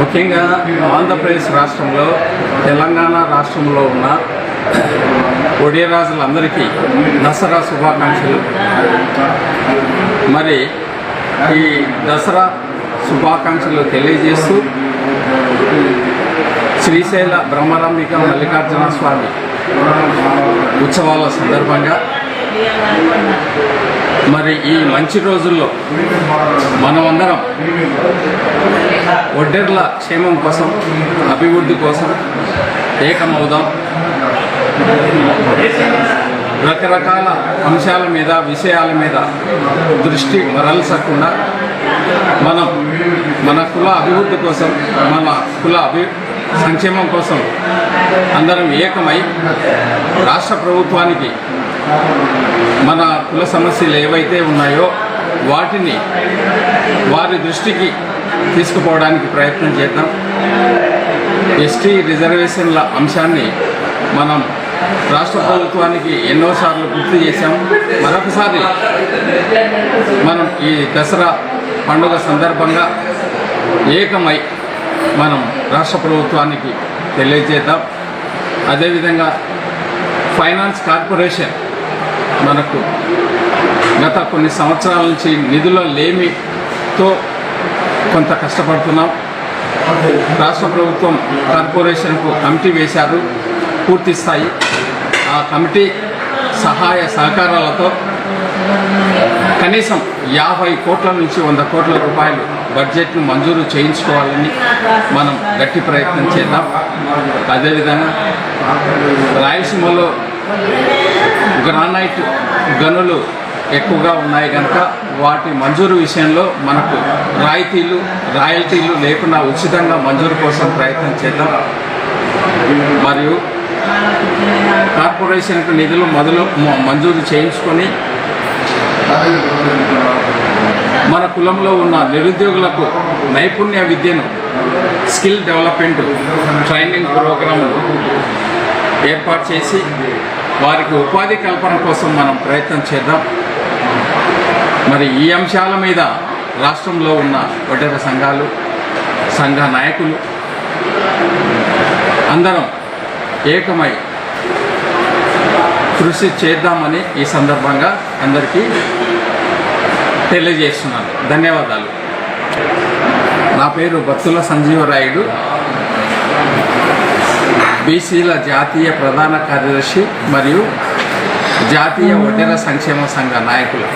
ముఖ్యంగా ఆంధ్రప్రదేశ్ రాష్ట్రంలో తెలంగాణ రాష్ట్రంలో ఉన్న ఒడియరాజులందరికీ దసరా శుభాకాంక్షలు. మరి ఈ దసరా శుభాకాంక్షలు తెలియజేస్తూ శ్రీశైల బ్రహ్మరంబిక మల్లికార్జున స్వామి ఉత్సవాల సందర్భంగా మరి ఈ మంచి రోజుల్లో మనమందరం ఒడ్డెర్ల క్షేమం కోసం అభివృద్ధి కోసం ఏకమవుదాం. రకరకాల అంశాల మీద విషయాల మీద దృష్టి మరల్చకుండా మనం మన కుల అభివృద్ధి కోసం మన కుల అభి సంక్షేమం కోసం అందరం ఏకమై రాష్ట్ర ప్రభుత్వానికి మన కుల సమస్యలు ఏవైతే ఉన్నాయో వాటిని వారి దృష్టికి తీసుకుపోవడానికి ప్రయత్నం చేద్దాం. ఎస్టీ రిజర్వేషన్ల అంశాన్ని మనం రాష్ట్ర ప్రభుత్వానికి ఎన్నోసార్లు గుర్తు చేశాం. మరొకసారి మనం ఈ దసరా పండుగ సందర్భంగా ఏకమై మనం రాష్ట్ర ప్రభుత్వానికి తెలియజేద్దాం. అదేవిధంగా ఫైనాన్స్ కార్పొరేషన్ మనకు గత కొన్ని సంవత్సరాల నుంచి నిధుల లేమితో కొంత కష్టపడుతున్నాం. రాష్ట్ర ప్రభుత్వం కార్పొరేషన్కు కమిటీ వేశారు. పూర్తి స్థాయి. ఆ కమిటీ సహాయ సహకారాలతో కనీసం యాభై కోట్ల నుంచి వంద కోట్ల రూపాయలు బడ్జెట్ను మంజూరు చేయించుకోవాలని మనం గట్టి ప్రయత్నం చేద్దాం. అదేవిధంగా రాయలసీమలో గ్రానైట్ గనులు ఎక్కువగా ఉన్నాయి కనుక వాటి మంజూరు విషయంలో మనకు రాయితీలు రాయల్టీలు లేకుండా ఉచితంగా మంజూరు కోసం ప్రయత్నం చేద్దాం. మరియు కార్పొరేషన్కు నిధులు మొదలు మంజూరు చేయించుకొని మన కులంలో ఉన్న నిరుద్యోగులకు నైపుణ్య విద్యను స్కిల్ డెవలప్మెంట్ ట్రైనింగ్ ప్రోగ్రాంలు ఏర్పాటు చేసి వారికి ఉపాధి కల్పన కోసం మనం ప్రయత్నం చేద్దాం. మరి ఈ అంశాల మీద రాష్ట్రంలో ఉన్న ఒడ్డెర సంఘాలు సంఘ నాయకులు అందరం ఏకమై కృషి చేద్దామని ఈ సందర్భంగా అందరికీ తెలియజేస్తున్నాను. ధన్యవాదాలు. నా పేరు బత్తుల సంజీవరాయుడు. బీసీల జాతీయ ప్రధాన కార్యదర్శి మరియు జాతీయ వడ్డెర సంక్షేమ సంఘ నాయకులు.